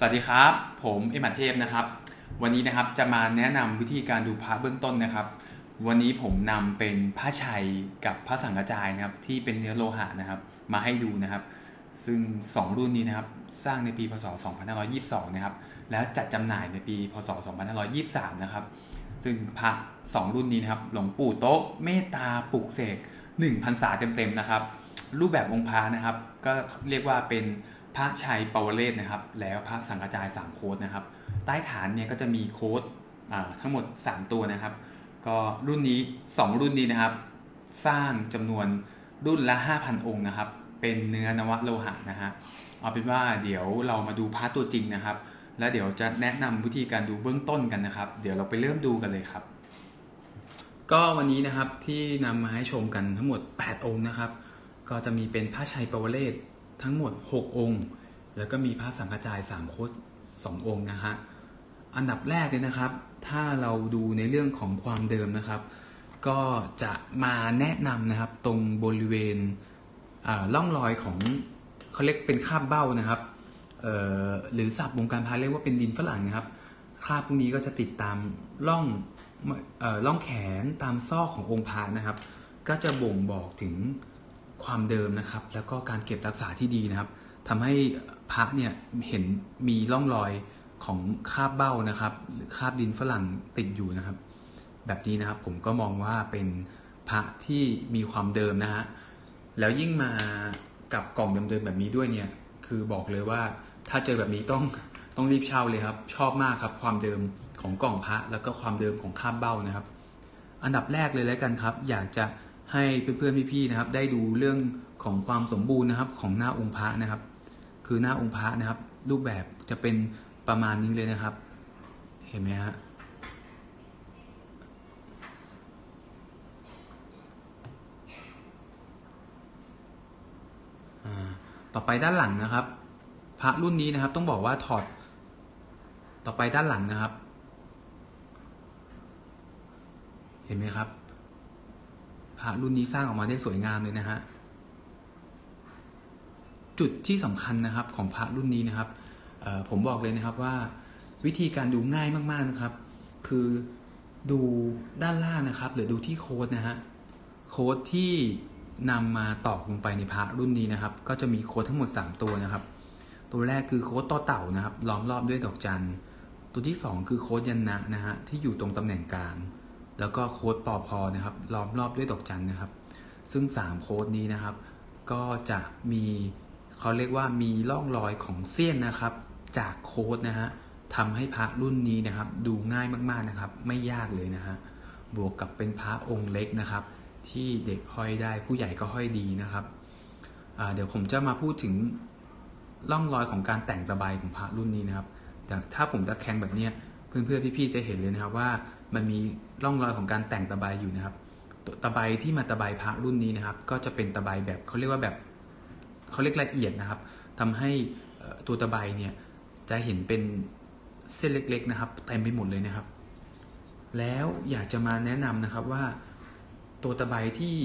สวัสดีครับ ผมเอ็มัดเทพนะครับ วันนี้นะครับจะมาแนะนำวิธีการดูพระเบื้องต้นนะครับ วันนี้ผมนำเป็นผ้าชัยกับผ้าสังกจายนะครับ ที่เป็นเนื้อโลหะนะครับ มาให้ดูนะครับ ซึ่ง 2 รุ่นนี้นะครับ สร้างในปีพศ 2522 นะครับ แล้วจัดจำหน่ายในปีพศ 2523 นะครับ ซึ่งพระ 2 รุ่นนี้นะครับ หลวงปู่โต๊ะเมตตาปลุกเสก1พรรษาเต็มๆนะครับ รูปแบบองค์พระนะครับ ก็เรียกว่าเป็น ระชัยปวเรศนะครับ แล้วพระสังกระจาย 3 โค้ดนะครับ ใต้ฐานเนี่ยก็จะมีโค้ดทั้งหมด 3 ตัวนะครับ ก็รุ่นนี้ 2 รุ่นนี้นะครับ สร้างจำนวนรุ่นละ 5,000 องค์นะครับ เป็นเนื้อนวโลหะนะฮะเอาเป็นว่าเดี๋ยวเรามาดูพระตัวจริงนะครับ แล้วเดี๋ยวจะแนะนำวิธีการดูเบื้องต้นกันนะครับ เดี๋ยวเราไปเริ่มดูกันเลยครับ ก็วันนี้นะครับที่นำมาให้ชมกันทั้งหมด 8 องค์นะครับ ก็จะมีเป็นพระชัยปวเรศ ทั้งหมด 6 องค์ แล้วก็มีพระสังฆจาย3โคต2องค์นะฮะอันดับแรกเลยนะครับ ถ้าเราดูในเรื่องของความเดิมนะครับ ก็จะมาแนะนำนะครับตรงบริเวณอ่าร่องรอยของเขาเรียกเป็นคาบเบ้านะครับเอ่อหรือศัพท์วงการพาเรียกว่าเป็นดินฝรั่งนะครับคราบพวกนี้ก็จะติดตามร่องเอ่อร่องแขนตามซอกขององค์พระนะครับ ก็จะบ่งบอกถึง ความเดิมนะครับ แล้วก็การเก็บรักษาที่ดีนะครับทำให้พระเนี่ยเห็นมีร่องรอยของคราบเบ้านะครับ หรือคราบดินฝรั่งติดอยู่นะครับ แบบนี้นะครับผมก็มองว่าเป็นพระที่มีความเดิมนะฮะแล้วยิ่งมากับกล่องเดิมๆแบบนี้ด้วยเนี่ยคือบอกเลยว่าถ้าเจอแบบนี้ต้องต้องรีบเช่าเลยครับ ชอบมากครับความเดิมของกล่องพระแล้วก็ความเดิมของคาบเบ้านะครับ อันดับแรกเลยแล้วกันครับ อยากจะ ให้เพื่อนๆพี่ๆนะครับ ได้ดูเรื่องของความสมบูรณ์นะครับของหน้าองค์พระนะครับ คือหน้าองค์พระนะครับ รูปแบบจะเป็นประมาณนี้เลยนะครับ เห็นไหมฮะต่อไปด้านหลังนะครับ พระรุ่นนี้นะครับ ต้องบอกว่าถอด ต่อไปด้านหลังนะครับ เห็นไหมครับ พระรุ่นนี้สร้างออกมาได้สวยงามเลยนะฮะจุดที่สำคัญนะครับของพระรุ่นนี้นะครับผมบอกเลยนะครับว่าวิธีการดูง่ายมากๆนะครับ คือดูด้านล่างนะครับ หรือดูที่โค้ดนะฮะโค้ดที่นำมาตอกลงไปในพระรุ่นนี้นะครับ ก็จะมีโค้ดทั้งหมด 3 ตัวนะครับ ตัวแรกคือโค้ดต่อเต่านะครับล้อมรอบด้วยดอกจัน ตัวที่ 2 คือโค้ดยันนะนะฮะที่อยู่ตรงตำแหน่งกลาง แล้วก็โค้ดปอพอนะครับล้อมรอบด้วยดอกจันนะครับ ซึ่ง 3 โค้ดนี้นะครับ ก็จะมีเขาเรียกว่ามีร่องรอยของเสี้ยนนะครับ จากโค้ดนะฮะทำให้พระรุ่นนี้นะครับ ดูง่ายมากๆนะครับ ไม่ยากเลยนะฮะบวกกับเป็นพระองค์เล็กนะครับ ที่เด็กห้อยได้ผู้ใหญ่ก็ห้อยดีนะครับเดี๋ยวผมจะมาพูดถึงร่องรอยของการแต่งตะไบของพระรุ่นนี้นะครับแต่ถ้าผมตะแคงแบบนี้เพื่อนๆพี่ๆจะเห็นเลยนะครับว่า มันมีร่องรอยของการแต่งตะไบอยู่นะครับตตะไบที่มาตะไบพระรุ่นนี้นะครับ ก็จะเป็นตะไบแบบเขาเรียกว่าแบบเขาเรียกละเอียดนะครับทำให้ตัวตะไบเนี่ยจะเห็นเป็นเส้นเล็ก ๆ นะครับเต็มไปหมดเลยนะครับ แล้วอยากจะมาแนะนำนะครับว่าตัวตะไบที่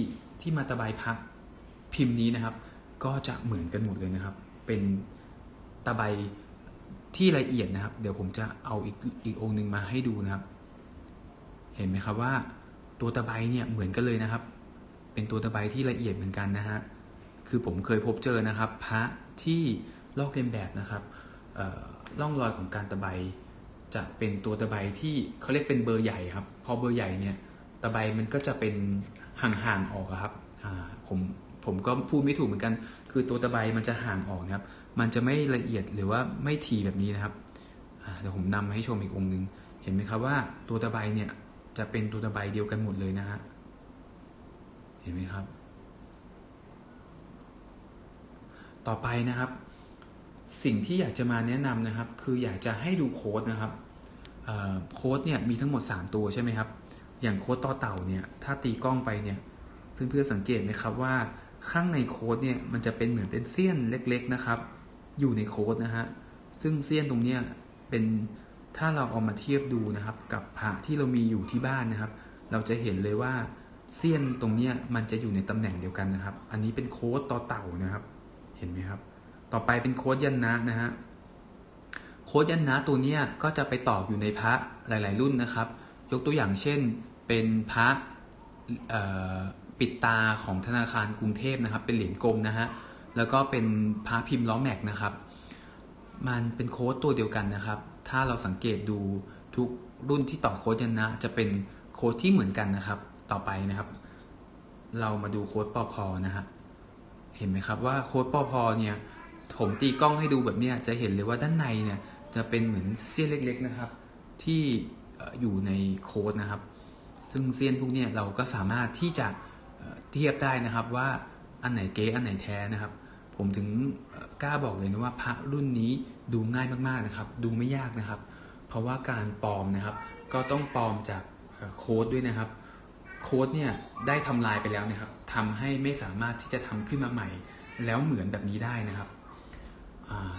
ที่มาตะไบพักพิมพ์นี้นะครับ ก็จะเหมือนกันหมดเลยนะครับ เป็นตะไบที่ละเอียดนะครับ เดี๋ยวผมจะเอาอีกอีกองค์หนึ่งมาให้ดูนะครับ เห็นไหมครับว่าตัวตะไบเนี่ยเหมือนกันเลยนะครับ เป็นตัวตะไบที่ละเอียดเหมือนกันนะฮะคือผมเคยพบเจอนะครับ พระที่ลอกเลียนแบบนะครับล่อร่องรอยของการตะไบจะเป็นตัวตะไบที่เขาเรียกเป็นเบอร์ใหญ่ครับ พอเบอร์ใหญ่เนี่ยตะไบมันก็จะเป็นห่างๆออกครับผมผมก็พูดไม่ถูกเหมือนกัน คือตัวตะไบมันจะห่างออกนะครับ มันจะไม่ละเอียดหรือว่าไม่ทีแบบนี้นะครับเดี๋ยวผมนำมาให้ชมอีกองค์หนึ่งเห็นไหมครับว่าตัวตะไบเนี่ย จะเป็นตัวตะไบเดียวกันหมดเลยนะฮะ เห็นไหมครับ ต่อไปนะครับ สิ่งที่อยากจะมาแนะนำนะครับ คืออยากจะให้ดูโค้ดนะครับโค้ดเนี่ยมีทั้งหมด 3 ตัวใช่ไหมครับ อย่างโค้ดต่อเต่าเนี่ยถ้าตีกล้องไปเนี่ยเพื่อนๆสังเกตไหมครับว่าข้างในโค้ดเนี่ยมันจะเป็นเหมือนเป็นเสี้ยนเล็ก ๆนะครับ อยู่ในโค้ดนะฮะซึ่งเสี้ยนตรงเนี้ยเป็น ถ้าเราเอามาเทียบดูนะครับ กับพระที่เรามีอยู่ที่บ้านนะครับ เราจะเห็นเลยว่าเสี้ยนตรงเนี้ยมันจะอยู่ในตำแหน่งเดียวกันนะครับ อันนี้เป็นโค้ดต่อเต่านะครับ เห็นไหมครับ ต่อไปเป็นโค้ดยันนะนะฮะโค้ดยันนะตัวเนี้ยก็จะไปตอกอยู่ในพระหลาย ๆ รุ่นนะครับ ยกตัวอย่างเช่นเป็นพระปิดตาของธนาคารกรุงเทพนะครับ เป็นเหรียญกลมนะฮะแล้วก็เป็นพระพิมพ์ล้อแม็กนะครับ มันเป็นโค้ดตัวเดียวกันนะครับ ถ้าเราสังเกตดูทุกรุ่นที่ต่อโค้ดยันนะ จะเป็นโค้ดที่เหมือนกันนะครับ ต่อไปนะครับ เรามาดูโค้ดปอพอนะฮะเห็นไหมครับว่าโค้ดปอพอเนี่ยผมตีกล้องให้ดูแบบเนี้ยจะเห็นเลยว่าด้านในเนี่ยจะเป็นเหมือนเสี้ยนเล็ก ๆนะครับ ที่อยู่ในโค้ดนะครับ ซึ่งเสี้ยนพวกเนี้ยเราก็สามารถที่จะเอ่อเทียบได้นะครับว่าอันไหนเก๊อันไหนแท้นะครับ ผมถึงกล้าบอกเลยนะว่าพระรุ่นนี้ดูง่ายมากๆนะครับ ดูไม่ยากนะครับ เพราะว่าการปลอมนะครับ ก็ต้องปลอมจากโค้ดด้วยนะครับ โค้ดเนี่ยได้ทำลายไปแล้วนะครับทำให้ไม่สามารถที่จะทำขึ้นมาใหม่ แล้วเหมือนแบบนี้ได้นะครับ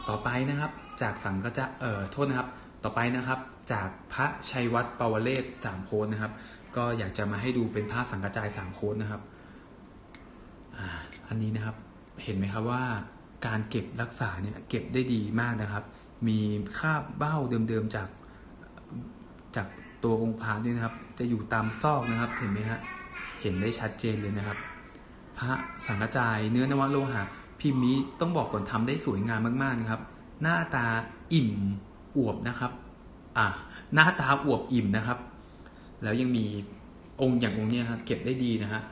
ต่อไปนะครับจากสังกจะเอ่อโทษนะครับ ต่อไปนะครับ จากพระชัยวัฒน์ปวเรศสามโค้ดนะครับ ก็อยากจะมาให้ดูเป็นพระสังกระจายสามโค้ดนะครับออันนี้นะครับ เห็นไหมครับว่าการเก็บรักษาเนี่ยเก็บได้ดีมากนะครับ มีคราบเบ้าเดิมๆจากจากตัวองค์พระด้วยนะครับ จะอยู่ตามซอกนะครับเห็นไหมฮะเห็นได้ชัดเจนเลยนะครับ พระสังกจายเนื้อนวโลหะพิมพ์นี้ต้องบอกก่อนทำได้สวยงามมากๆนะครับ หน้าตาอิ่มอวบนะครับอ่าหน้าตาอวบอิ่มนะครับ แล้วยังมีองค์อย่างองค์เนี้ยครับเก็บได้ดีนะฮะ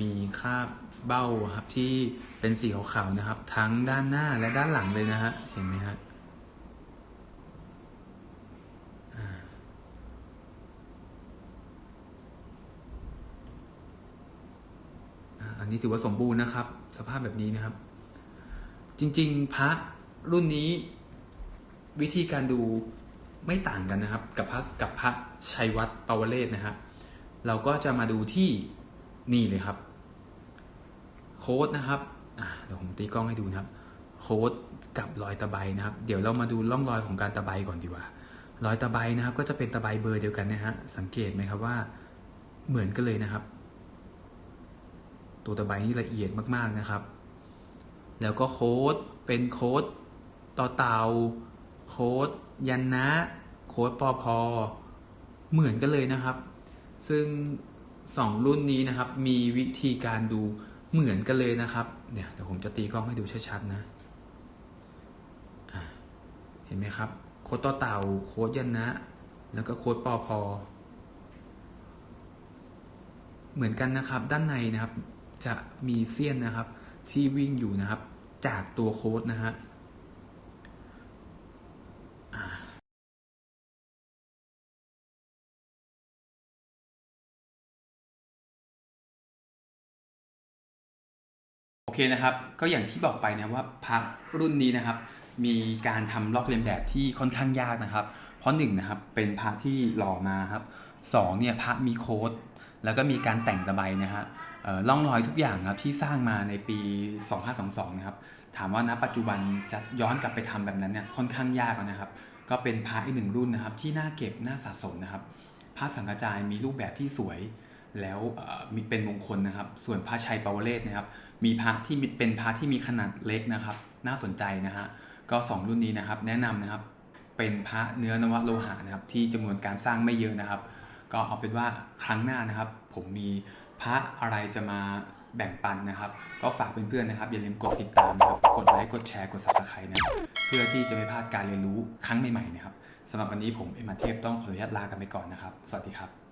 มีคราบ เบ้าครับที่เป็นสีขาวๆนะครับ ทั้งด้านหน้าและด้านหลังเลยนะฮะเห็นไหมฮะอันนี้ถือว่าสมบูรณ์นะครับ สภาพแบบนี้นะครับ จริงๆ พระรุ่นนี้วิธีการดูไม่ต่างกันนะครับ กับพระกับพระชัยวัฒน์ปวเรศนะครับเราก็จะมาดูที่นี่เลยครับ โค้ดนะครับเดี๋ยวผมตีกล้องให้ดูนะครับ โค้ดกับรอยตะไบนะครับ เดี๋ยวเรามาดูร่องรอยของการตะไบก่อนดีกว่า รอยตะไบนะครับ ก็จะเป็นตะไบเบอร์เดียวกันนะฮะ สังเกตไหมครับว่าเหมือนกันเลยนะครับ ตัวตะไบนี่ละเอียดมากๆนะครับ แล้วก็โค้ดเป็นโค้ดต่อเตาโค้ดยันนะ โค้ดปอพอเหมือนกันเลยนะครับ ซึ่งสองรุ่นนี้นะครับ มีวิธีการดู เหมือนกันเลยนะครับ เนี่ยเดี๋ยวผมจะตีกล้องให้ดูชัดๆนะะเห็นไหมครับ โค้ดต่อเต่า โค้ดยันนะ แล้วก็โค้ดปอพอ เหมือนกันนะครับ ด้านในนะครับ จะมีเสี้ยนนะครับ ที่วิ่งอยู่นะครับ จากตัวโค้ดนะฮะ โอเคนะครับ ก็อย่างที่บอกไปนะว่าพระรุ่นนี้นะครับ มีการทำลอกเลียนแบบที่ค่อนข้างยากนะครับ เพราะหนึ่งนะครับเป็นพระที่หล่อมาครับสองเนี่ยพระมีโค้ดแล้วก็มีการแต่งตะไบนะฮะเอ่อร่องรอยทุกอย่างครับที่สร้างมาในปี 2522 นะครับ ถามว่าณปัจจุบันจะย้อนกลับไปทำแบบนั้นเนี่ยค่อนข้างยากนะครับ ก็เป็นพระอีกหนึ่งรุ่นนะครับที่น่าเก็บน่าสะสมนะครับ พระสังกระจายมีรูปแบบที่สวย แล้วมีเป็นมงคลนะครับ ส่วนพระชัยปวเรศนะครับ มีพระที่เป็นพระที่มีขนาดเล็กนะครับ น่าสนใจนะฮะก็สองรุ่นนี้นะครับ แนะนำนะครับเป็นพระเนื้อนวโลหะนะครับ ที่จำนวนการสร้างไม่เยอะนะครับ ก็เอาเป็นว่าครั้งหน้านะครับ ผมมีพระอะไรจะมาแบ่งปันนะครับ ก็ฝากเพื่อนๆนะครับ อย่าลืมกดติดตามนะครับ กดไลค์กดแชร์กด subscribe นะเพื่อที่จะไม่พลาดการเรียนรู้ครั้งใหม่ๆนะครับสำหรับวันนี้ผมเอ็มอาเทพต้องขออนุญาตลากันไปก่อนนะครับ สวัสดีครับ